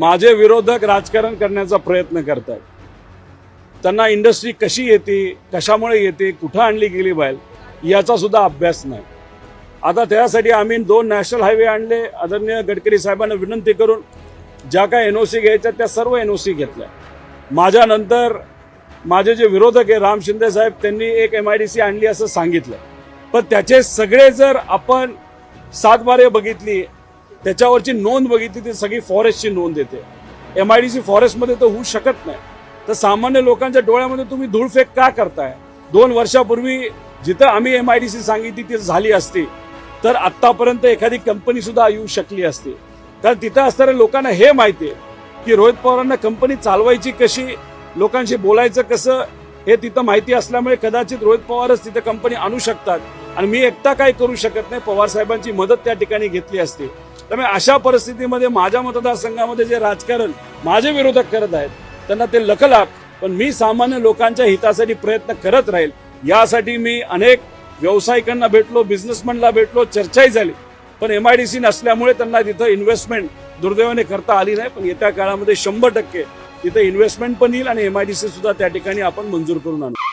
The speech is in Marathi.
माझे विरोधक राजकारण करण्याचा प्रयत्न करतात. त्यांना इंडस्ट्री कशी येते कशामुळे येते कुठं आणली गेली बाहेर याचा सुद्धा अभ्यास नाही. आता त्यासाठी आम्ही दोन नॅशनल हायवे आणले. आदरणीय गडकरी साहेबांना विनंती करून ज्या काय एन ओ सी घ्यायच्या त्या सर्व एन ओ सी घेतल्या. माझ्यानंतर माझे जे विरोधक आहे राम शिंदे साहेब त्यांनी एक एम आय डी सी आणली असं सांगितलं. पण त्याचे सगळे जर आपण सातबारे बघितली त्याच्यावरची नोंद बघितली ती सगळी फॉरेस्टची नोंद येते एम आय डी सी फॉरेस्टमध्ये तर होऊ शकत नाही. तर सामान्य लोकांच्या डोळ्यामध्ये तुम्ही धूळफेक का करताय? दोन वर्षापूर्वी जिथं आम्ही एम आय डी सी सांगितली ती झाली असती तर आत्तापर्यंत एखादी कंपनी सुद्धा येऊ शकली असती. कारण तिथं असणाऱ्या लोकांना हे माहिती आहे की रोहित पवारांना कंपनी चालवायची कशी लोकांशी बोलायचं कसं हे तिथं माहिती असल्यामुळे कदाचित रोहित पवारच तिथं कंपनी आणू शकतात. आणि मी एकटा काय करू शकत नाही. पवार साहेबांची मदत त्या ठिकाणी घेतली असते. त्यामुळे अशा परिस्थितीमध्ये माझ्या मतदारसंघामध्ये जे राजकारण माझे विरोधक करत आहेत त्यांना ते लखलाख पण मी सामान्य लोकांच्या हितासाठी प्रयत्न करत राहील. यासाठी मी अनेक व्यावसायिकांना भेटलो बिझनेसमॅनला भेटलो चर्चाही झाली. पण एम आय डी सी नसल्यामुळे त्यांना तिथं इन्व्हेस्टमेंट दुर्दैवाने करता आली नाही पण येत्या काळामध्ये शंभर टक्के तिथं इन्व्हेस्टमेंट पण येईल आणि एम आय डी सी सुद्धा त्या ठिकाणी आपण मंजूर करून आणू.